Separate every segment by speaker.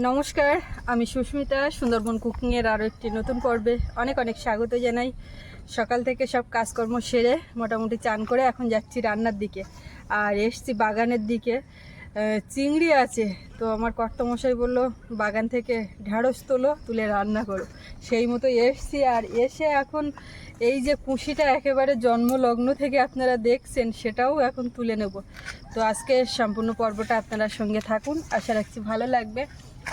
Speaker 1: নমস্কার, আমি সুস্মিতা, সুন্দরবন কুকিংয়ের আরও একটি নতুন পর্বে অনেক অনেক স্বাগত জানাই। সকাল থেকে সব কাজকর্ম সেরে মোটামুটি চান করে এখন যাচ্ছি রান্নার দিকে। আর এসছি বাগানের দিকে। চিংড়ি আছে, তো আমার কর্তমশাই বলল, বাগান থেকে ঢ্যাঁড়স তোলো, তুলে রান্না করো। সেই মতো এসছি। আর এসে এখন এই যে কুশিটা একেবারে জন্মলগ্ন থেকে আপনারা দেখছেন, সেটাও এখন তুলে নেব। তো আজকে সম্পূর্ণ পর্বটা আপনারা সঙ্গে থাকুন। আশা রাখছি ভালো লাগবে।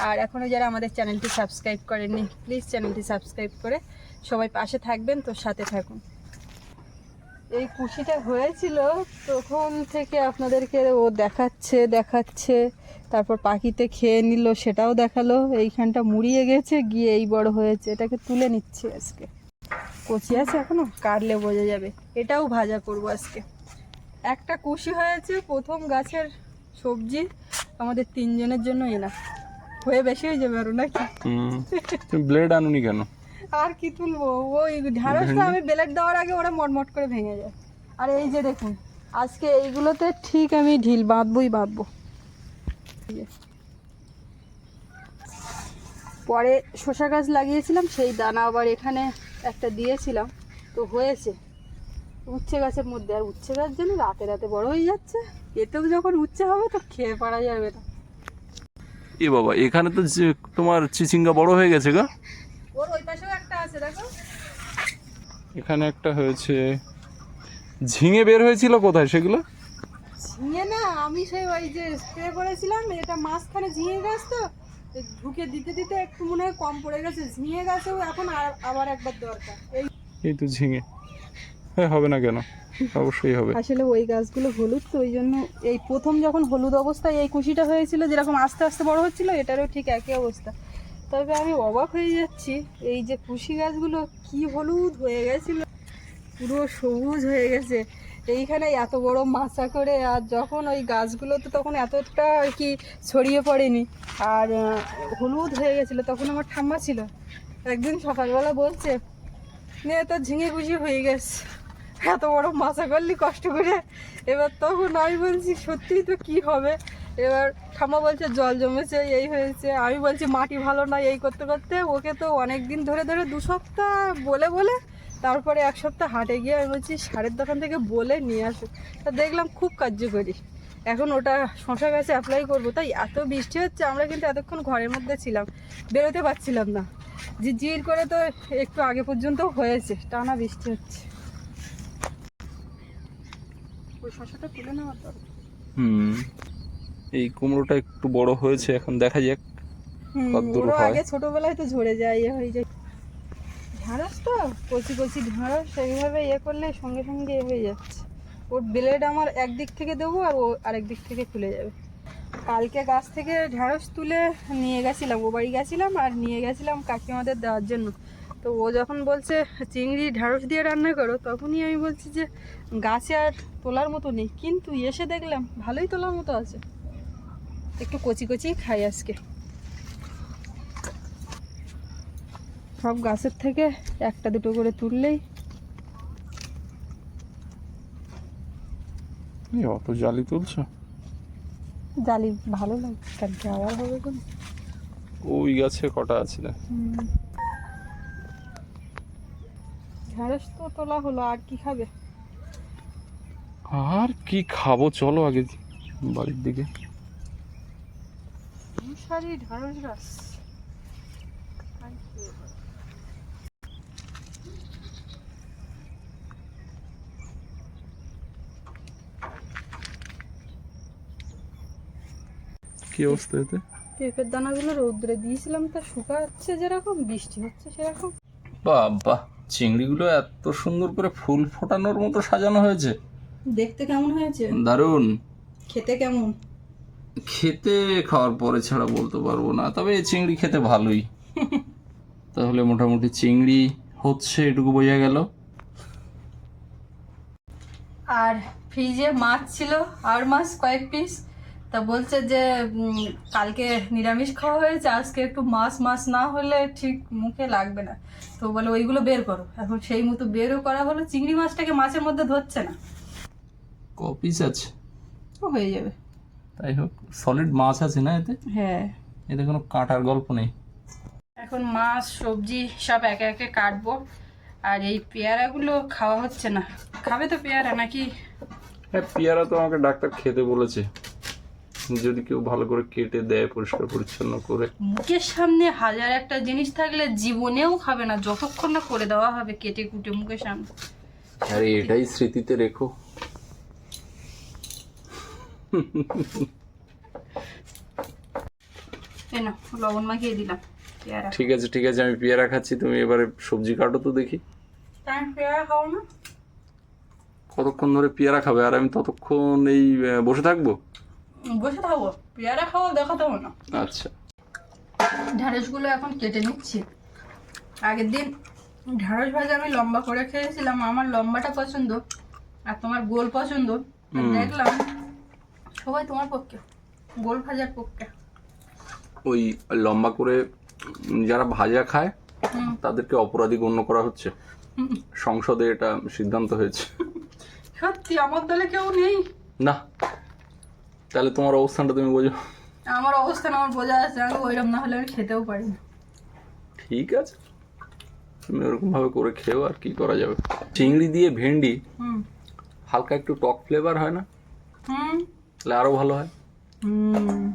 Speaker 1: আর এখনও যারা আমাদের চ্যানেলটি সাবস্ক্রাইব করেননি প্লিজ চ্যানেলটি সাবস্ক্রাইব করে সবাই পাশে থাকবেন, তো সাথে থাকুন। এই কুশিটা হয়েছিল, তখন থেকে আপনাদেরকে ও দেখাচ্ছে দেখাচ্ছে, তারপর পাখিতে খেয়ে নিল, সেটাও দেখাল, এইখানটা মুড়িয়ে গেছে, গিয়ে এই বড় হয়েছে, এটাকে তুলে নিচ্ছে আজকে। কচি আছে এখনও? কাটলে বোঝা যাবে। এটাও ভাজা করব আজকে। একটা কুশি হয়েছে, প্রথম গাছের সবজি, আমাদের তিনজনের জন্য এনা হয়ে বেশি হয়ে যাবে আরও নাকি?
Speaker 2: তুমি ব্লেড আনুনি কেন?
Speaker 1: আর কি তুলবো? ওই ঢ্যাঁড়সটা আমি বেলেট দেওয়ার আগে ওরা মটমট করে ভেঙে যায়। আর এই যে দেখুন আজকে এইগুলোতে ঠিক আমি ঢিল বাঁধবই বাঁধবো। পরে শসা গাছ লাগিয়েছিলাম সেই দানা আবার এখানে একটা দিয়েছিলাম। তো হয়েছে। উচ্ছে গাছের মধ্যে আর উচ্ছে গাছ যেন রাতে রাতে বড় হয়ে যাচ্ছে। এতেও যখন উচ্ছে হবে তো খেয়ে পারা যাবে না।
Speaker 2: এ বাবা এখানে তো তোমার চিচিঙ্গা বড় হয়ে গেছে গা।
Speaker 1: ওর ওই পাশেও একটা আছে দেখো।
Speaker 2: এখানে একটা হয়েছে ঝিঙে বের হয়েছিল কোথায় সেগুলো?
Speaker 1: ঝিঙে না আমি সেই ওই যে স্প্রে করেছিলাম এটা মাঝখানে ঝিঙে গাছ তো ঢুকে দিতে দিতে একটু মনে হয় কম পড়ে গেছে। ঝিঙে গাছেও এখন আবার একবার দরকার। এই
Speaker 2: এই তো ঝিঙে। হ্যাঁ হবে না কেন? অবশ্যই হবে।
Speaker 1: আসলে ওই গাছগুলো হলুদ, তো ওই জন্য এই প্রথম যখন হলুদ অবস্থায় এই কুশিটা হয়েছিল, যেরকম আস্তে আস্তে বড় হচ্ছিল, এটারও ঠিক একই অবস্থা। তবে আমি অবাক হয়ে যাচ্ছি, এই যে কুশি গাছগুলো কি হলুদ হয়ে গেছিল, পুরো সবুজ হয়ে গেছে। এইখানে এত বড় মাচা করে, আর যখন ওই গাছগুলো তো তখন এতটা আর কি ছড়িয়ে পড়েনি। আর হলুদ হয়ে গেছিল, তখন আমার ঠাম্মা ছিল। একদিন সকালবেলা বলছে, নে তো ঝিঙে খুশি হয়ে গেছে। এত বড় মাছা করলি, কষ্ট করে। এবার তখন আমি বলছি, সত্যিই তো কি হবে? এবার ঠাম্মা বলছে, জল জমেছে, এই হয়েছে। আমি বলছি, মাটি ভালো না এই করতে করতে। ওকে তো অনেক দিন ধরে ধরে দু সপ্তাহ বলে বলে, তারপরে এক সপ্তাহ হাটে গিয়ে আমি বলছি, সারের দোকান থেকে বলে নিয়ে আসো। তা দেখলাম খুব কার্যকরী। এখন ওটা শশা গাছে অ্যাপ্লাই করব। তাই এত বৃষ্টি হচ্ছে, আমরা কিন্তু এতক্ষণ ঘরের মধ্যে ছিলাম, বেরোতে পারছিলাম না। ঝিরঝির করে তো একটু আগে পর্যন্ত হয়েছে, টানা বৃষ্টি হচ্ছে। শশাটা তুলে নেওয়ার দরকার।
Speaker 2: হুম এই কুমড়োটা একটু বড় হয়েছে এখন দেখা যাক কতদূর হয়?
Speaker 1: আগে ছোটবেলায় তো ঝরে যায় ইয়ে হয়ে যায়। ঢ্যাঁড়স তো কচি কচি ঢ্যাঁড়স সেইভাবে ইয়ে করলে সঙ্গে সঙ্গে ইয়ে হয়ে যাচ্ছে। ওর ব্লেড আমার একদিক থেকে দেবো আর ও আরেক দিক থেকে খুলে যাবে। কালকে গাছ থেকে ঢ্যাঁড়স তুলে নিয়ে গেছিলাম ও বাড়ি গেছিলাম আর নিয়ে গেছিলাম কাকিমাদের দেওয়ার জন্য। তো ও যখন বলছে চিংড়ি ঢ্যাঁড়স দিয়ে রান্না করো তখনই আমি বলছি যে গাছে আর তোলার মতো নেই। কিন্তু এসে দেখলাম ভালোই তোলার মতো আছে। একটু কচি কচি খাই আজকে। সব গাছের থেকে একটা দুটো করে তুললেই
Speaker 2: অত জালি তুলছো?
Speaker 1: জালি ভালো লাগে কালকে আবার হবে কোনো।
Speaker 2: ওই গাছে কটা আছে? দেখ
Speaker 1: ঢ্যাঁড়স তো তোলা হলো আর কি খাবে?
Speaker 2: আর কি খাব? চলো আগে বাড়ির দিকে।
Speaker 1: গাছ কি হবে?
Speaker 2: কি অবস্থা এতে?
Speaker 1: পেঁপের দানাগুলো রৌদ্রে দিয়েছিলাম তা শুকাচ্ছে যেরকম বৃষ্টি হচ্ছে সেরকম।
Speaker 2: বাবা। চিংড়িগুলো এত সুন্দর করে ফুল ফোটানোর মতো সাজানো হয়েছে।
Speaker 1: দেখতে কেমন হয়েছে?
Speaker 2: দারুণ।
Speaker 1: খেতে কেমন?
Speaker 2: খেতে খাওয়ার পরে ছাড়া বলতে পারব না তবে এই চিংড়ি খেতে ভালোই। তাহলে মোটামুটি চিংড়ি হচ্ছে এটুকু বোঝা গেল।
Speaker 1: আর ফ্রিজে মাছ ছিল আর মাছ কয়েক পিস। তা বলছে যে কালকে নিরামিষ খাওয়া হয়েছে আজকে একটু মাছ মাছ না হলে ঠিক মুখে লাগবে না। তো বলে ওইগুলো বের করো। এখন সেই মতো বেরও করা হলো চিংড়ি মাছটাকে মাছের মধ্যে ধরছে না।
Speaker 2: ক পিস আছে?
Speaker 1: ও হয়ে যাবে।
Speaker 2: তাই হোক সলিড মাছ আছে না এতে?
Speaker 1: হ্যাঁ।
Speaker 2: এতে কোনো কাঁটার গল্প নেই।
Speaker 1: এখন মাছ সবজি সব একে একে কাটবো। আর এই পেয়ারাগুলো খাওয়া হচ্ছে না। খাবে তো পেয়ারা নাকি?
Speaker 2: হ্যাঁ পেয়ারা তো আমাকে ডাক্তার খেতে বলেছে। যদি কেউ ভালো করে কেটে দেয় পরিষ্কার পরিচ্ছন্ন করে।
Speaker 1: মুখের সামনে হাজার একটা জিনিস থাকলে জীবনেও খাবে না। যতক্ষণ না করে দেওয়া হবে কেটে কুটে মুখের সামনে।
Speaker 2: আরে এটাই স্মৃতিতে রেখো।
Speaker 1: এই না লবণ মাখিয়ে দিলাম
Speaker 2: ঠিক আছে ঠিক আছে আমি পেয়ারা খাচ্ছি। তুমি এবারে সবজি কাটো তো দেখি।
Speaker 1: পেয়ারা খাও না।
Speaker 2: কতক্ষণ ধরে পেয়ারা খাবে? আর আমি ততক্ষণ এই বসে থাকব?
Speaker 1: বসে থাকব পেয়ারা খাওয়া দেখাতে হবে না
Speaker 2: আচ্ছা।
Speaker 1: ঢ্যাঁড়সগুলো এখন কেটে নিচ্ছি। আগের দিন ঢ্যাঁড়স ভাজা আমি লম্বা করে খেয়েছিলাম আমার লম্বাটা পছন্দ আর তোমার গোল পছন্দ। দেখলাম সবাই তোমার পক্ষে গোল ভাজার পক্ষে।
Speaker 2: ওই লম্বা করে যারা ভাজা খায়
Speaker 1: হুম।
Speaker 2: তাদেরকে অপরাধী গণ্য করা হচ্ছে।
Speaker 1: হুম।
Speaker 2: সংসদে এটা সিদ্ধান্ত হয়েছে।
Speaker 1: সত্যি আমার দলে কেউ নেই।
Speaker 2: না তাহলে তোমার অবস্থানটা তুমি বোঝো।
Speaker 1: আমার অবস্থান আমার বোঝা আছে আমি ওইরকম না হলে আমি খেতেও পারি না।
Speaker 2: ঠিক আছে। তুমি ওরকম ভাবে করে খেও আর কি করা যাবে। চিংড়ি দিয়ে ভেন্ডি
Speaker 1: হুম।
Speaker 2: হালকা একটু টক ফ্লেভার হয় না?
Speaker 1: হুম।
Speaker 2: তাহলে আরও ভালো হয়।
Speaker 1: হুম।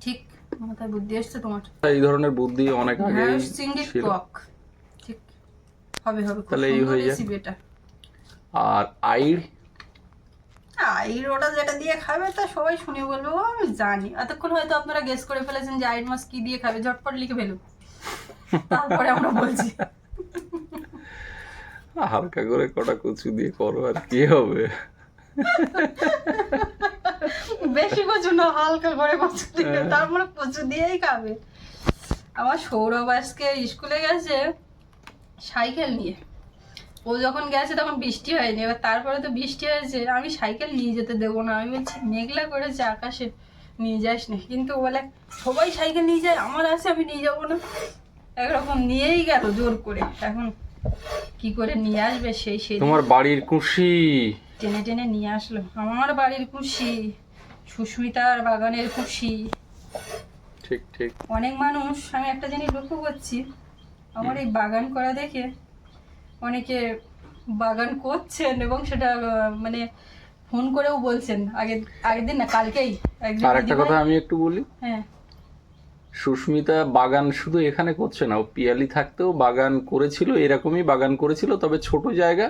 Speaker 1: ঠিক মাথায় বুদ্ধি এসছে তোমার।
Speaker 2: এই ধরনের বুদ্ধি অনেক
Speaker 1: ঢ্যাঁড়স চিংড়ির
Speaker 2: ছিল।
Speaker 1: টক। ঠিক। হবে হবে
Speaker 2: তাহলে এই হয়ে।
Speaker 1: রেসিপি
Speaker 2: আর আইড়
Speaker 1: আইর ওটা যেটা দিয়ে খাবে তা সবাই শুনে বলবে আমি জানি। এতক্ষণ হয়তো আপনারা গেস করে ফেলেছেন যে আইর মাছ কি দিয়ে খাবে। ঝটপট লিখে ফেলুন। তারপরে আমরা বলছি।
Speaker 2: হালকা করে কটা কচু দিয়ে করো আর কি হবে?
Speaker 1: বেশি কচু না হালকা করে কচু দিয়ে তারপরে কচু দিয়েই খাবে। আমার সৌরভ আজকে স্কুলে গেছে সাইকেল নিয়ে। ও যখন গেছে তখন বৃষ্টি হয়নি এবার তারপরে তো বৃষ্টি হয়েছে। আমি সাইকেল নিয়ে যেতে দেবো না আমি বলছি মেঘলা করেছে আকাশে নিয়ে যাস না। কিন্তু বলে সবাই সাইকেল নিয়ে যায় আমার আছে আমি নিয়ে যাব না। একরকম নিয়েই গেল জোর করে। এখন কি করে নিয়ে আসবে সেই সেই
Speaker 2: তোমার বাড়ির কুশি।
Speaker 1: টেনে টেনে নিয়ে আসলো। আমার বাড়ির খুশি সুস্মিতার বাগানের খুশি
Speaker 2: ঠিক ঠিক।
Speaker 1: অনেক মানুষ আমি একটা জিনিস লক্ষ্য করছি আমার এই বাগান করা দেখে অনেকে বাগান করছেন এবং সেটা মানে ফোন করেও বলছেন। আগের আগের দিন না কালকেই
Speaker 2: আর একটা কথা আমি একটু বলি।
Speaker 1: হ্যাঁ।
Speaker 2: সুস্মিতা বাগান শুধু এখানে করছে না ও পিয়ালি থাকতেও বাগান করেছিল এরকমই বাগান করেছিল তবে ছোট জায়গা।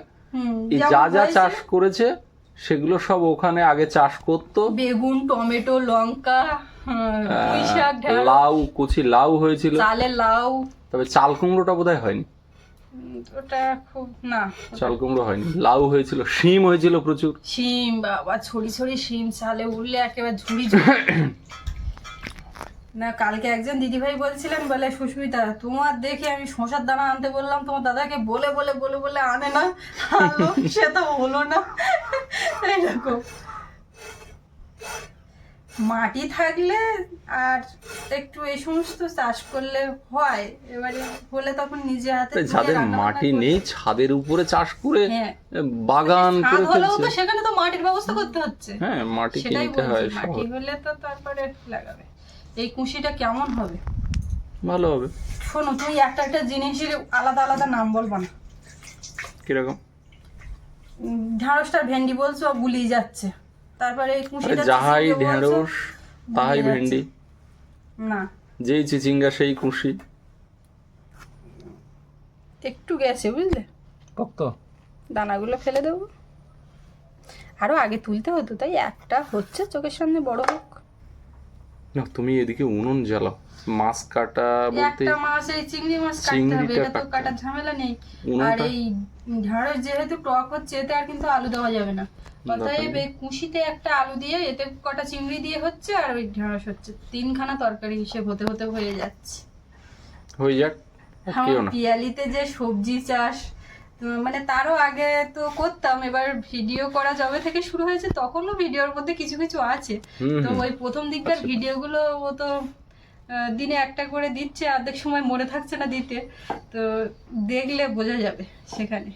Speaker 2: এই যা যা চাষ করেছে সেগুলো সব ওখানে আগে চাষ করতো।
Speaker 1: বেগুন টমেটো লঙ্কা হ্যাঁ,
Speaker 2: লাউ কচি লাউ হয়েছিল।
Speaker 1: চালের লাউ।
Speaker 2: তবে চাল কুমড়োটা বোধহয় হয়নি।
Speaker 1: ওটা খুব না।
Speaker 2: চাল কুমড়ো হয়নি। লাউ হয়েছিল শিম হয়েছিল প্রচুর।
Speaker 1: শিম বাবা ছড়ি ছড়ি শিম চালে উঠলে একেবারে ঝুড়ি না কালকে একজন দিদিভাই বলছিলেন বলে সুস্মিতা তোমার দেখে আমি শশার দানা আনতে বললাম তোমার দাদাকে বলে বলে বলে বলে আনে না। সে তো হলো না। এইরকম। মাটি থাকলে আর একটু এই সমস্ত চাষ করলে হয়। এবারে হলে তখন নিজে হাতে
Speaker 2: যাদের মাটি নেই ছাদের উপরে চাষ করে
Speaker 1: হ্যাঁ।
Speaker 2: বাগান করে
Speaker 1: তো
Speaker 2: ফেলছে।
Speaker 1: সেখানে তো মাটির ব্যবস্থা করতে হচ্ছে।
Speaker 2: হ্যাঁ মাটি কিনতে হয়
Speaker 1: মাটি হলে তো তারপরে লাগাবে। এই কুশিটা কেমন হবে?
Speaker 2: ভালো হবে।
Speaker 1: শোনো তুমি একটা একটা জিনিসের আলাদা আলাদা নাম বলবা না
Speaker 2: কীরকম?
Speaker 1: উম, ঢ্যাঁড়সটার ভেন্ডি বলছো গুলিয়ে যাচ্ছে। তারপরে কুশিটা
Speaker 2: যাহাই ঢেঁড়স তাহাই ভেন্ডি
Speaker 1: না।
Speaker 2: যেই চিচিঙ্গা সেই খুশি
Speaker 1: একটু গেছে বুঝলে?
Speaker 2: পক্ত
Speaker 1: দানাগুলো ফেলে দেবো। আরও আগে তুলতে হতো তাই একটা হচ্ছে চোখের সামনে বড় হোক।
Speaker 2: না তুমি এদিকে উনুন জ্বালাও। মাছ কাটা বলতে
Speaker 1: একটা মাছ এই চিংড়ি মাছ কাটতে হবে এটা তো কাটার ঝামেলা নেই। আর এই ঢেঁড়স যেহেতু টক হচ্ছে এতে আর কিন্তু আলু দেওয়া যাবে না। অতএব এই কুশিতে একটা আলু দিয়ে এতে কটা চিংড়ি দিয়ে হচ্ছে আর ওই ঢেঁড়স হচ্ছে। তিনখানা তরকারি হিসেব হতে হতে হয়ে যাচ্ছে।
Speaker 2: হয়ে যাক
Speaker 1: পিয়ালিতে যে সবজি চাষ মানে তারও আগে তো করতাম এবার ভিডিও করা যবে থেকে শুরু হয়েছে তখনও ভিডিওর মধ্যে কিছু কিছু আছে। তো ওই প্রথম দিককার ভিডিওগুলো ও তো দিনে একটা করে দিচ্ছে অর্ধেক সময় মনে থাকছে না দিতে। তো দেখলে বোঝা যাবে সেখানে।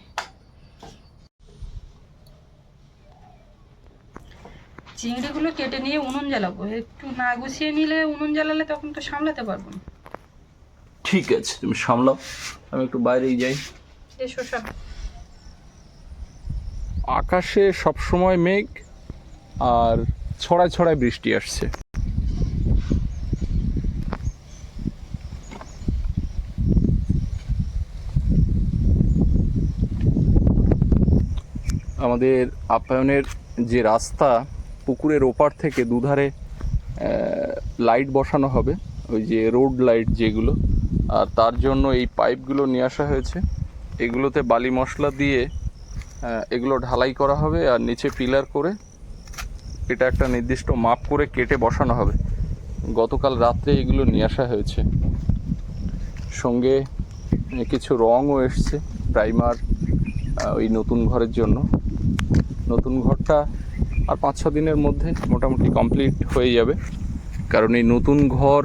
Speaker 1: চিংড়িগুলো কেটে নিয়ে উনুন জ্বালাবো। একটু না গুছিয়ে নিলে উনুন জ্বালালে তখন তো সামলাতে পারব না।
Speaker 2: ঠিক আছে তুমি সামলাও। আমি একটু বাইরেই যাই।
Speaker 1: এসো সব।
Speaker 2: আকাশে সবসময় মেঘ আর ছড়ায় ছড়ায় বৃষ্টি আসছে। আমাদের আপ্যায়নের যে রাস্তা পুকুরের ওপার থেকে দুধারে লাইট বসানো হবে, ওই যে রোড লাইট যেগুলো। আর তার জন্য এই পাইপগুলো নিয়ে আসা হয়েছে। এগুলোতে বালি মশলা দিয়ে এগুলো ঢালাই করা হবে আর নিচে পিলার করে এটা একটা নির্দিষ্ট মাপ করে কেটে বসানো হবে। গতকাল রাত্রে এগুলো নিয়ে আসা হয়েছে। সঙ্গে কিছু রঙও এসছে প্রাইমার ওই নতুন ঘরের জন্য। নতুন ঘরটা আর পাঁচ, ছ দিনের মধ্যে মোটামুটি কমপ্লিট হয়ে যাবে। কারণ এই নতুন ঘর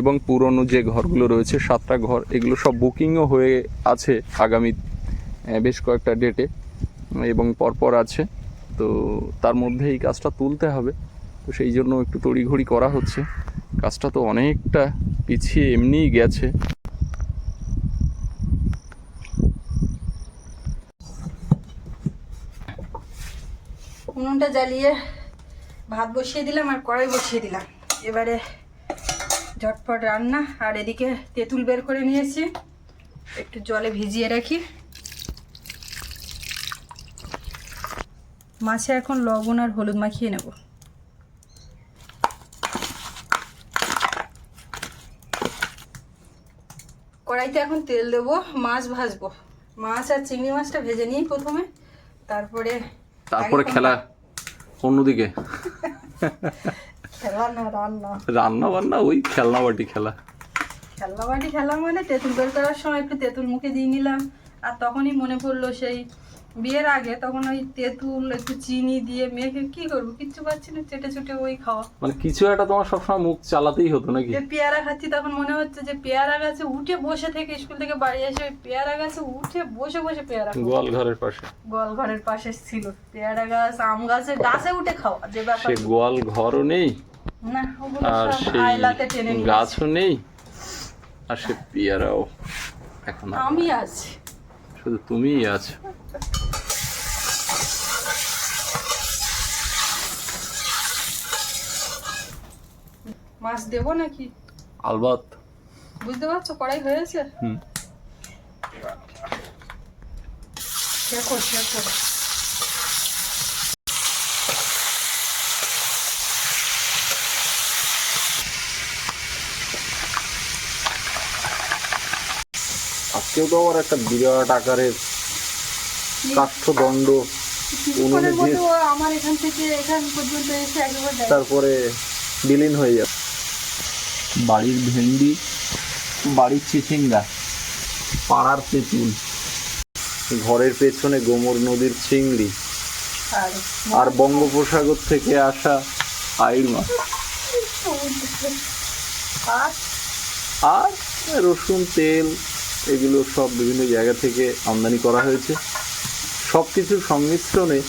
Speaker 2: এবং পুরনো যে ঘরগুলো রয়েছে, সাতটা ঘর, এগুলো সব বুকিংও হয়ে আছে আগামী বেশ কয়েকটা ডেটে এবং পরপর আছে। তো তার মধ্যে এই কাজটা তুলতে হবে। তো সেই জন্য একটু তড়িঘড়ি করা হচ্ছে। কাজটা তো অনেকটা পিছিয়ে এমনিই গেছে।
Speaker 1: উনুনটা জ্বালিয়ে ভাত বসিয়ে দিলাম আর কড়াই বসিয়ে দিলাম। এবারে ঝটপট রান্না আর এদিকে তেঁতুল বের করে নিয়েছি। একটু জলে ভিজিয়ে রাখি। মাছে এখন লবণ আর হলুদ মাখিয়ে নেব। কড়াইতে এখন তেল দেবো, মাছ ভাজবো। মাছ আর চিংড়ি মাছটা ভেজে নিই প্রথমে। তারপরে
Speaker 2: তারপরে খেলা অন্যদিকে।
Speaker 1: খেলা না রান্না।
Speaker 2: রান্না বান্না ওই খেলনা বাটি খেলা।
Speaker 1: খেলনা বাটি খেলা মানে তেঁতুল বের করার সময় একটু তেঁতুল মুখে দিয়ে নিলাম। আর তখনই মনে পড়ল সেই বিয়ের আগে তখন ওই তেঁতুল একটু চিনি দিয়ে মেখে কি করব? কিচ্ছু পাচ্ছি না চেটে চুটে ওই খাওয়া।
Speaker 2: মানে কিছু একটা তোমার সবসময় মুখ চালাতেই হতো নাকি?
Speaker 1: পেয়ারা খাচ্ছি তখন মনে হচ্ছে যে পেয়ারা গাছে উঠে বসে থেকে স্কুল থেকে বাড়ি এসে ওই পেয়ারা গাছে উঠে বসে বসে পেয়ারা।
Speaker 2: গোয়াল ঘরের পাশে।
Speaker 1: গোয়াল ঘরের পাশে ছিল। পেয়ারা গাছ আম গাছে গাছে উঠে খাওয়া যে ব্যাপার।
Speaker 2: সে গোয়াল ঘরও নেই
Speaker 1: না
Speaker 2: আর সেই গাছও নেই আর সে পেয়ারাও এখন
Speaker 1: আমি আছি।
Speaker 2: শুধু তুমিই আছো।
Speaker 1: মাছ দেবো নাকি?
Speaker 2: আলবাত।
Speaker 1: বুঝতে পারছ? কড়াই হয়েছে?
Speaker 2: হুম।
Speaker 1: দেখো দেখো।
Speaker 2: আজকেও তো আবার একটা বিরাট আকারের কাষ্ঠদণ্ড
Speaker 1: আমার এখান থেকে এখান পর্যন্ত এসে একবার
Speaker 2: তারপরে বিলীন হয়ে যাবে। বাড়ির ভেন্ডি বাড়ির চিচিঙ্গা পাড়ার তেঁতুল ঘরের পেছনে গোমর নদীর চিংড়ি
Speaker 1: আর
Speaker 2: বঙ্গোপসাগর থেকে আসা আইড় মাছ।
Speaker 1: আর?
Speaker 2: আর রসুন তেল এগুলো সব বিভিন্ন জায়গা থেকে আমদানি করা হয়েছে। সব কিছুর সংমিশ্রণে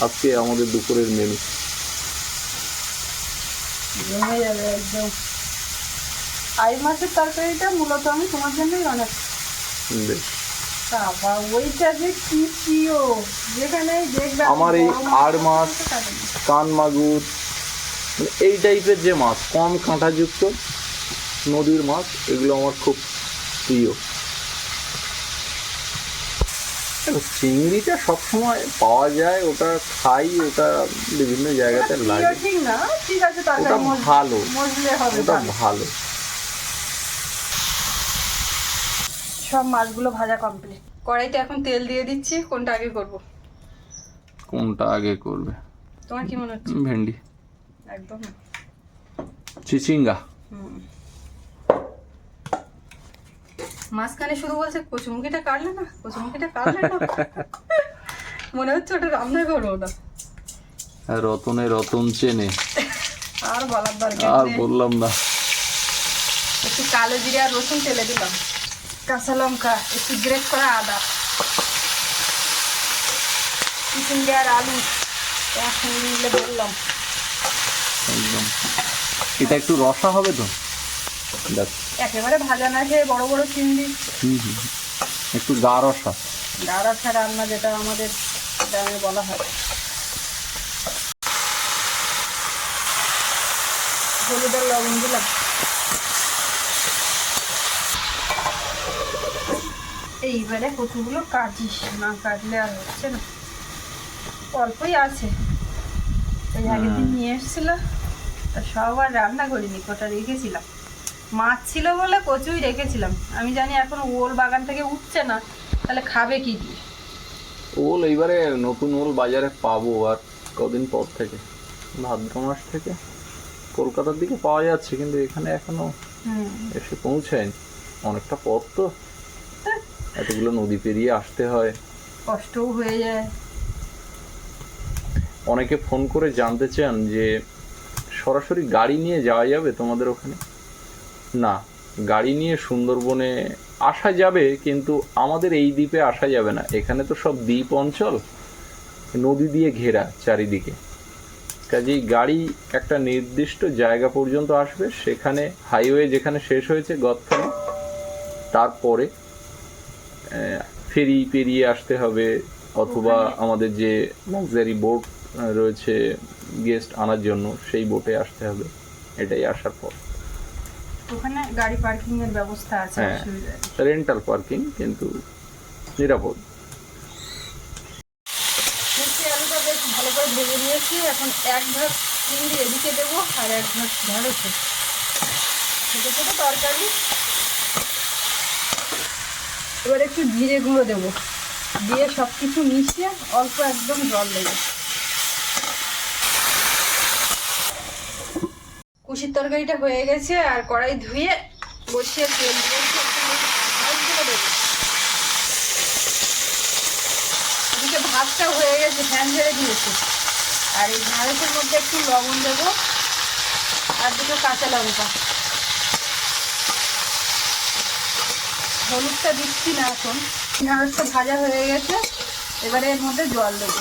Speaker 2: আজকে আমাদের দুপুরের মেনু
Speaker 1: আই মাছের তরকারিটা মূলত আমি তোমার জন্যই অনেক
Speaker 2: বেশ।
Speaker 1: বাবা ওইটা যে কি প্রিয় যেখানে দেখবে
Speaker 2: আমার এই আর মাছ কান মাগুর এই টাইপের যে মাছ কম কাঁটাযুক্ত নদীর মাছ এগুলো আমার খুব প্রিয়। চিংড়িটা সবসময় পাওয়া যায় ওটা খাই ওটা বিভিন্ন জায়গাতে লাগে।
Speaker 1: ঠিক না ঠিক আছে
Speaker 2: ওটা ভালো। ওটা
Speaker 1: ভালো।
Speaker 2: ভালো
Speaker 1: সব মাছগুলো ভাজা কমপ্লিট কড়াইতে এখন তেল দিয়ে দিচ্ছি কোনটা আগে করব?
Speaker 2: কোনটা আগে করবে?
Speaker 1: তোমার কি মনে হচ্ছে?
Speaker 2: ভেন্ডি।
Speaker 1: একদম।
Speaker 2: চিচিঙ্গা।
Speaker 1: মাঝখানে শুধু বলছে কচুমুখিটা কাটলে না কচুমুখিটা কাটলে না। মনে হচ্ছে ওটা রান্না করব না।
Speaker 2: রতনে রতন চেনে।
Speaker 1: আর বলার দরকার
Speaker 2: আর বললাম না।
Speaker 1: একটু কালো জিরে আর রসুন তেলে দিলাম। কাঁচা লঙ্কা একটু গ্রেট করা আদা চিকেন আর আলু একসঙ্গে মিলে বললাম।
Speaker 2: একদম। এটা একটু রসা হবে তো?
Speaker 1: একেবারে ভাজা না খেয়ে বড় বড় চিংড়ি।
Speaker 2: হুম হুম একটু গা রসা।
Speaker 1: ডাড়াশা রান্না যেটা আমাদের গ্রামে বলা হয়। হলুদের লবণ দিলাম। এইবারে কচুগুলো কাটিস না কাটলে আর হচ্ছে না। অল্পই আছে। ওই আগের দিন নিয়ে এসেছিল তা সব আর রান্না করিনি কটা রেখেছিলাম। মাছ ছিল বলে কচুই রেখেছিলাম। আমি জানি এখন ওল বাগান থেকে উঠছে না তাহলে খাবে কি দিয়ে?
Speaker 2: ওল এইবারে নতুন ওল বাজারে পাবো আর কদিন পর থেকে। ভাদ্র মাস থেকে কলকাতার দিকে পাওয়া যাচ্ছে কিন্তু এখানে এখনও
Speaker 1: হুম।
Speaker 2: এসে পৌঁছায়নি। অনেকটা পথ তো। এতগুলো নদী পেরিয়ে আসতে হয়।
Speaker 1: কষ্টও হয়ে যায়।
Speaker 2: অনেকে ফোন করে জানতে চান যে সরাসরি গাড়ি নিয়ে যাওয়া যাবে তোমাদের ওখানে? না গাড়ি নিয়ে সুন্দরবনে আসা যাবে কিন্তু আমাদের এই দ্বীপে আসা যাবে না। এখানে তো সব দ্বীপ অঞ্চল নদী দিয়ে ঘেরা চারিদিকে। কাজেই গাড়ি একটা নির্দিষ্ট জায়গা পর্যন্ত আসবে। সেখানে হাইওয়ে যেখানে শেষ হয়েছে গদখানে তারপরে ফেরি পেরিয়ে আসতে হবে অথবা আমাদের যে লাক্সারি বোট রয়েছে গেস্ট আনার জন্য সেই বোটে আসতে হবে। এটাই আসার পর।
Speaker 1: ওখানে গাড়ি পার্কিং এর ব্যবস্থা আছে
Speaker 2: হ্যাঁ। রেন্টাল পার্কিং কিন্তু নিরাপদ।
Speaker 1: আলুটা বেশ ভালো করে ভেজে নিয়েছি। এখন এক ভাগ চিংড়ি এদিকে দেবো আর এক ভাগ ঢেঁড়সে ছোটো ছোটো তরকারি। এবার একটু জিরে গুঁড়ো দেবো। দিয়ে সব কিছু মিশিয়ে অল্প একদম জল দেবো। কুশির তরকারিটা হয়ে গেছে, আর কড়াই ধুয়ে বসিয়ে তেল এদিকে ভাতটা হয়ে গেছে, ফ্যান ঝেড়ে দিয়েছে। আর এই ঢেঁড়সের মধ্যে একটু লবণ দেবো, আর দুটো কাঁচা লঙ্কা। হলুদটা দিচ্ছি না এখন। ঢেঁড়সটা ভাজা হয়ে গেছে, এবারে এর মধ্যে জল দেবো।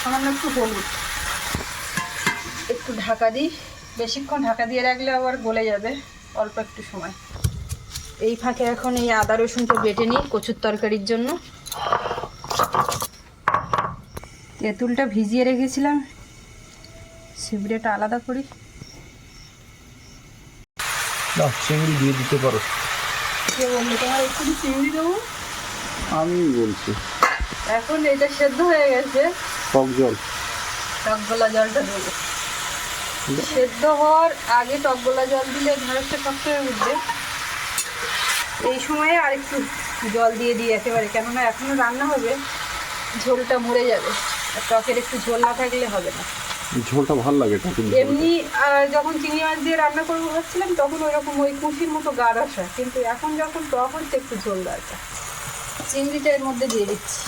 Speaker 1: সামান্য একটু হলুদ। একটু ঢাকা দিই। বেশিক্ষণ ঢাকা দিয়ে রাখলে আবার গলে যাবে, অল্প একটু সময়। এই ফাঁকে এখন এই আদা রসুনটা বেটে নিই কচুর তরকারির জন্য। তেঁতুলটা ভিজিয়ে রেখেছিলাম। সিবড়েটা আলাদা করি।
Speaker 2: না চিংড়ি দিয়ে দিতে পারো।
Speaker 1: চিংড়ি দেবো
Speaker 2: আমি বলছি।
Speaker 1: এখন এটা সেদ্ধ হয়ে গেছে।
Speaker 2: টক জল।
Speaker 1: টকগোলা জলটা দেবো। সেদ্ধ হওয়ার আগে টকগোলা জল দিলে ঢেঁড়সটা শক্ত হয়ে উঠবে। এই সময়ে আর একটু জল দিয়ে দিই একেবারে কেননা এখনও রান্না হবে ঝোলটা মরে যাবে। আর টকের একটু ঝোল না থাকলে হবে না।
Speaker 2: ঝোলটা ভালো লাগে
Speaker 1: এমনি যখন চিংড়ি মাছ দিয়ে রান্না করব ভাবছিলাম, তখন ওই রকম ওই কুশির মতো গাঢ় আসা। কিন্তু এখন যখন টক হচ্ছে, একটু ঝোল দরকার। চিংড়িটা এর মধ্যে দিয়ে দিচ্ছি।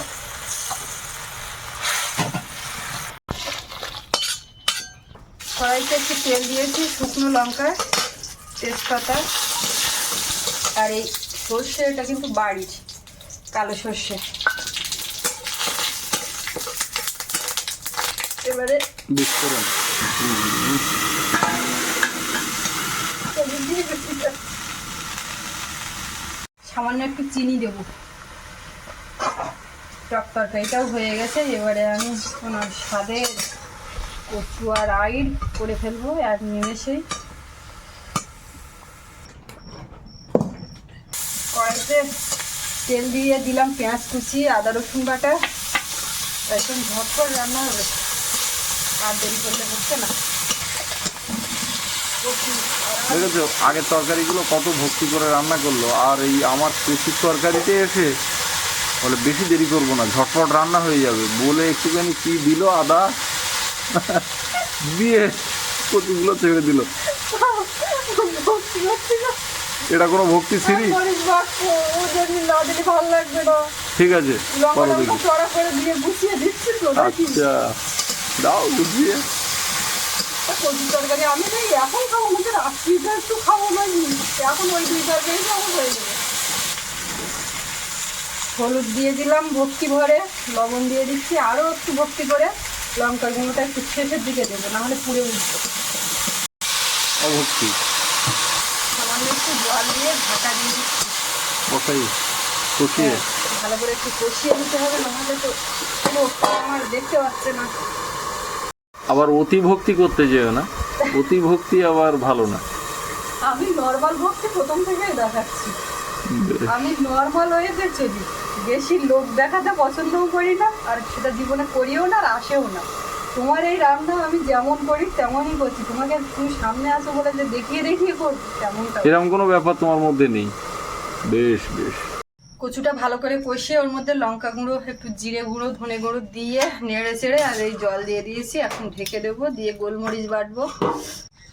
Speaker 1: কড়াইতে একটু তেল দিয়েছি, শুকনো লঙ্কা, তেজপাতা, আর এই সর্ষে এটা কিন্তু বাড়ির কালো সর্ষে। এবারে?
Speaker 2: বিস্ফোরণ
Speaker 1: সামান্য একটু চিনি দেবো। টক তরকারিটাও হয়ে গেছে এবারে আমি ওনার স্বাদের কচু আর আইর করে ফেলব এক নিমেষেই কড়াইতে তেল দিয়ে দিলাম পেঁয়াজ কুচি আদা রসুন বাটা। একদম ঝটপট রান্না হবে। আর দেরি করলে হচ্ছে না।
Speaker 2: দেখেছ আগের তরকারিগুলো কত ভক্তি করে রান্না করল আর এই আমার কচুর তরকারিতে এসে বলে বেশি দেরি করব না ঝটপট রান্না হয়ে যাবে। বলে একটুখানি কি দিল আদা? দিয়ে কচুগুলো ছেড়ে দিল। এটা কোনো ভক্তি
Speaker 1: লাগবে
Speaker 2: ঠিক আছে আচ্ছা। দাও বুঝিয়ে
Speaker 1: তরকারি আমি এখন খাব রাত্রিটা একটু খাব না এখন ওই দুই তরকারি খাব হয়ে যাবে। হলুদ দিয়ে দিলাম ভক্তি ভরে লবণ দিয়ে দিচ্ছি আরও একটু ভক্তি করে। লঙ্কা গুঁড়োটা একটু শেষের দিকে দেবো নাহলে পুড়ে উঠবে। সামান্য একটু জল দিয়ে ঢাকা দিয়ে দিচ্ছি।
Speaker 2: ওটাই কষিয়ে।
Speaker 1: ভালো করে একটু কষিয়ে নিতে হবে নাহলে তো পুরো আমার দেখতে পাচ্ছে না।
Speaker 2: আবার অতি ভক্তি করতে যেও না। অতি ভক্তি আবার ভালো না।
Speaker 1: আমি নর্মাল ভক্তি প্রথম থেকেই দেখাচ্ছি। আমি নর্মাল ওয়েতে চলি বেশি লোক দেখাতে পছন্দও করি না আর সেটা জীবনে করিও না আর আসেও না। তোমার এই রান্না আমি যেমন করি তেমনই করছি। তোমাকে তুমি সামনে আসো বলে যে দেখিয়ে দেখিয়ে করছি তেমনটা
Speaker 2: এরকম কোনো ব্যাপার তোমার মধ্যে নেই। বেশ বেশ।
Speaker 1: কচুটা ভালো করে কষিয়ে ওর মধ্যে লঙ্কা গুঁড়ো একটু জিরে গুঁড়ো ধনে গুঁড়ো দিয়ে নেড়ে চেড়ে আর এই জল দিয়ে দিয়েছি। এখন ঢেকে দেবো দিয়ে গোলমরিচ বাটবো।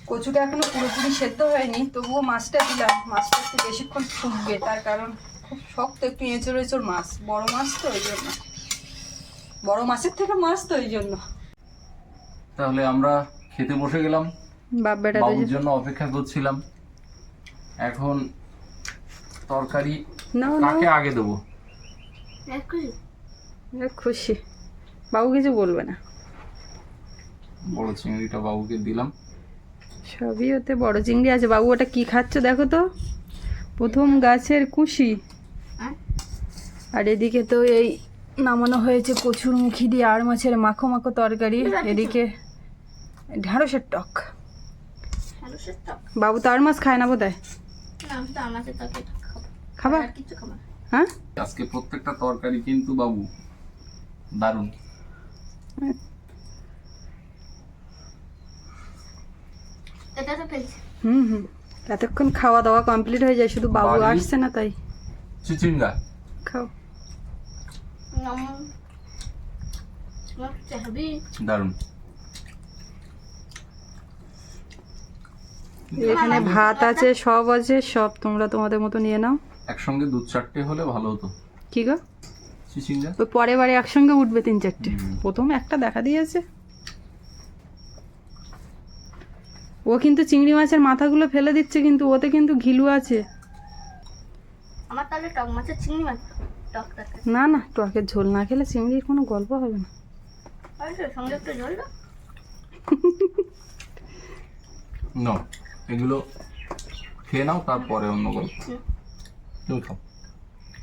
Speaker 1: কচুটা এখনও পুরোপুরি সেদ্ধ হয়নি তবুও মাছটা দিলাম। মাছটা একটু বেশিক্ষণ ফুটবে তার কারণ খুব শক্ত একটু এঁচড় এঁচড় মাছ বড় মাছ তো ওই জন্য। বড় মাছের থেকে মাছ তো ওই জন্য।
Speaker 2: তাহলে আমরা খেতে বসে গেলাম। বাবুর জন্য অপেক্ষা করছিলাম। এখন তরকারি
Speaker 1: নাও
Speaker 2: কাকে আগে দেবো?
Speaker 1: খুশি। বাবু কিছু বলবে না।
Speaker 2: বড় চিংড়িটা বাবুকে দিলাম।
Speaker 1: সবই ওতে বড় চিংড়ি আছে। বাবু ওটা কি খাচ্ছ দেখো তো? প্রথম গাছের কুশি। আর? এদিকে তো এই নামানো হয়েছে কচুর মুখি দিয়ে আর মাছের মাখো মাখো তরকারি। এদিকে ঢ্যাঁড়সের টক। বাবু তো আর মাছ খায় না বোধ
Speaker 3: না আমি তো আমাদের তরকারি খাব?
Speaker 1: খাবা
Speaker 3: কিছু খাব
Speaker 1: হ্যাঁ?
Speaker 2: আজকে প্রত্যেকটা তরকারি কিন্তু বাবু দারুণ।
Speaker 3: এটা তো ফেলছি।
Speaker 1: হুম হুম। এতক্ষণ খাওয়া দাওয়া কমপ্লিট হয়ে যায় শুধু বাবু আসছে না তাই।
Speaker 2: চিচিঙ্গা।
Speaker 1: খাও।
Speaker 2: দারুণ।
Speaker 1: এখানে ভাত আছে সব আছে সব তোমরা তোমাদের মতো নিয়ে নাও।
Speaker 2: একসঙ্গে দু চারটে হলে ভালো হতো।
Speaker 1: কি গো?
Speaker 2: চিচিঙ্গা
Speaker 1: ওই পরে বারে একসঙ্গে উঠবে তিন চারটে। প্রথম একটা দেখা দিয়েছে। ও কিন্তু চিংড়ি মাছের মাথাগুলো ফেলে দিচ্ছে কিন্তু ওতে কিন্তু ঘিলু আছে।
Speaker 3: আমার তাহলে টক মাছের চিংড়ি মাছ
Speaker 1: না না টকের ঝোল না খেলে চিংড়ির কোনো গল্প হবে না।
Speaker 3: আর সঙ্গে একটু জল দাও।
Speaker 2: ন এগুলো খেয়ে নাও তারপরে অন্য গল্প। তুমি খাও।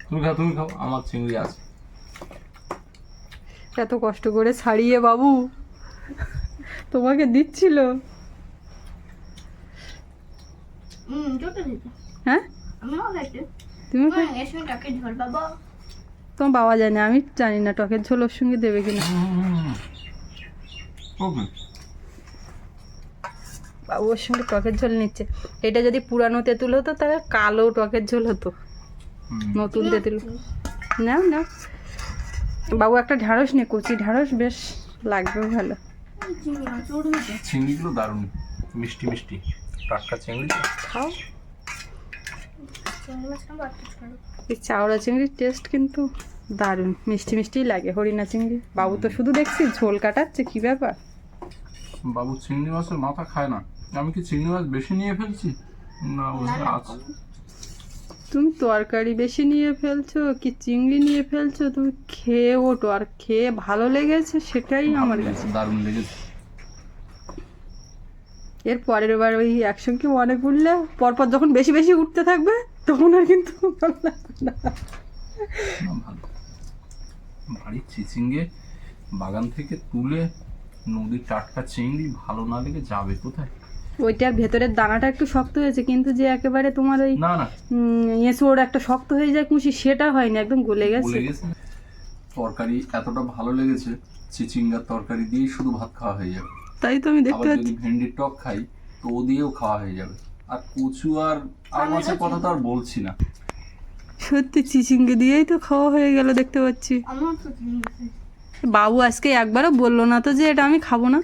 Speaker 2: তুমি খাও তুমি খাও আমার চিংড়ি আছে।
Speaker 1: এত কষ্ট করে ছাড়িয়ে বাবু। তোমাকে দিচ্ছিল। হ্যাঁ? তুমি তোমার বাবা জানে আমি জানি না টকের ঝোল ওর সঙ্গে দেবে কিনা। বাবু ওর সঙ্গে টকের ঝোল নিচ্ছে। এটা যদি পুরানো তেঁতুল হতো তাহলে কালো টকের ঝোল হতো। নতুন তেঁতুল নাও নাও বাবু একটা ঢ্যাঁড়স নে কচি ঢ্যাঁড়স বেশ লাগবে ভালো।
Speaker 2: চিংড়িগুলো দারুণ মিষ্টি মিষ্টি। টাটকা চিংড়ি।
Speaker 1: খাও। এই চাওড়া চিংড়ির টেস্ট কিন্তু দারুণ মিষ্টি মিষ্টিই লাগে হরিণা চিংড়ি। বাবু তো শুধু দেখছি ঝোল কাটাচ্ছে কি ব্যাপার?
Speaker 2: বাবু চিংড়ি মাছের মাথা খায় না। আমি কি চিংড়ি মাছ বেশি নিয়ে ফেলছি? না আছে
Speaker 1: তুমি তরকারি বেশি নিয়ে ফেলছো কি চিংড়ি নিয়ে ফেলছো? তুমি খেয়ে ওঠো আর খেয়ে ভালো লেগেছে সেটাই আমার কাছে।
Speaker 2: দারুণ লেগেছে।
Speaker 1: এর পরের বার ওই একসঙ্গে মনে পড়লে পরপর যখন বেশি বেশি উঠতে থাকবে তখন আর কিন্তু ভালো লাগবে না।
Speaker 2: না, বাড়ির চিচিঙ্গে বাগান থেকে তুলে নদীর টাটকা চিংড়ি ভালো না লেগে যাবে কোথায়?
Speaker 1: ওইটার ভেতরের দানাটা একটু শক্ত হয়েছে কিন্তু যে একেবারে তোমার ওই
Speaker 2: না না।
Speaker 1: এঁচোড় একটা শক্ত হয়ে যায় কুশি সেটা হয়নি একদম গলে গেছে।
Speaker 2: তরকারি এতটা ভালো লেগেছে চিচিঙ্গার তরকারি দিয়েই শুধু ভাত খাওয়া হয়ে যাবে।
Speaker 1: তাই তো আমি দেখতে পাচ্ছি
Speaker 2: যদি ভেন্ডির টক খাই তো ও দিয়েও খাওয়া হয়ে যাবে। আর কচু আর আর মাছের কথা তো আর বলছি না।
Speaker 1: সত্যি চিচিঙ্গে দিয়েই তো খাওয়া হয়ে গেল দেখতে পাচ্ছি। বাবু আজকে একবারও বলল না তো যে এটা আমি খাব না।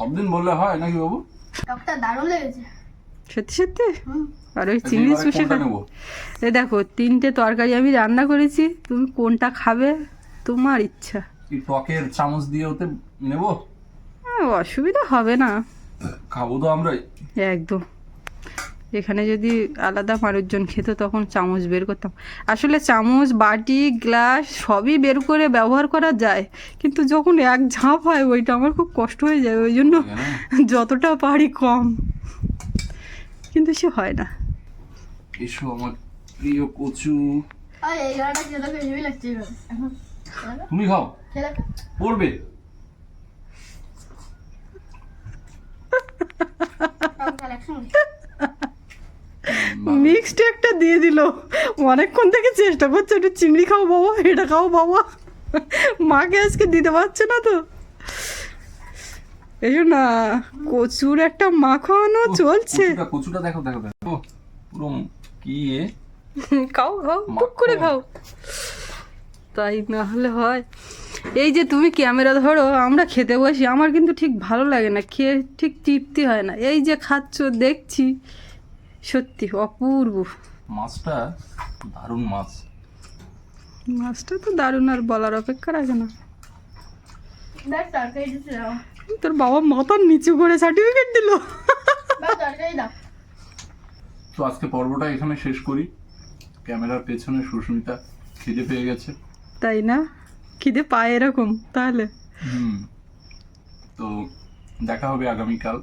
Speaker 2: সব দিন বললে হয় নাকি বাবু?
Speaker 3: টকটা দারুণ লেগেছে।
Speaker 1: সত্যি সত্যি? আর ওই চিংড়ি
Speaker 2: নেব?
Speaker 1: এ দেখো তিনটে তরকারি আমি রান্না করেছি তুমি কোনটা খাবে? তোমার ইচ্ছা।
Speaker 2: কি টকের চামচ দিয়ে ওতে নেব?
Speaker 1: হ্যাঁ অসুবিধা হবে না।
Speaker 2: খাব তো আমরাই।
Speaker 1: একদম। এখানে যদি আলাদা মানুষজন খেত তখন চামচ বের করতাম। আসলে চামচ বাটি গ্লাস সবই বের করে ব্যবহার করা যায় কিন্তু যখন এক ঝাঁপ হয় ওইটা আমার খুব কষ্ট হয়ে যায় ওই জন্য যতটা পারি কম। কিন্তু সে হয় না।
Speaker 2: এসো আমার প্রিয় কচু। তুমি খাও। পড়বে।
Speaker 3: একসঙ্গে।
Speaker 1: মিক্সড একটা দিয়ে দিল। অনেকক্ষণ থেকে চেষ্টা করছে একটু চিংড়ি খাও বাবা এটা খাও বাবা। মাকে আজকে দিতে পারছে না তো। এই না কচুর একটা মাখানো চলছে।
Speaker 2: কচুটা দেখো দেখো দেখো। পুরো কি
Speaker 1: খাও খাও টুক করে খাও। তাই না হলে হয়। এই যে তুমি ক্যামেরা ধরো আমরা খেতে বসি আমার কিন্তু ঠিক ভালো লাগে না খেয়ে ঠিক তৃপ্তি হয় না। এই যে খাচ্ছ দেখছি। সত্যি অপূর্ব।
Speaker 2: মাছটা দারুণ মাছ।
Speaker 1: মাছটা তো দারুণ আর বলার অপেক্ষা রাখে না। তোর বাবা মাথার নিচু করে সার্টিফিকেট দিল।
Speaker 2: তো আজকে পর্বটা এখানে শেষ করি। ক্যামেরার পেছনে সুস্মিতা খিদে পেয়ে গেছে।
Speaker 1: তাই না? খিদে পায় এরকম তাহলে।
Speaker 2: হুম। তো দেখা হবে আগামীকাল।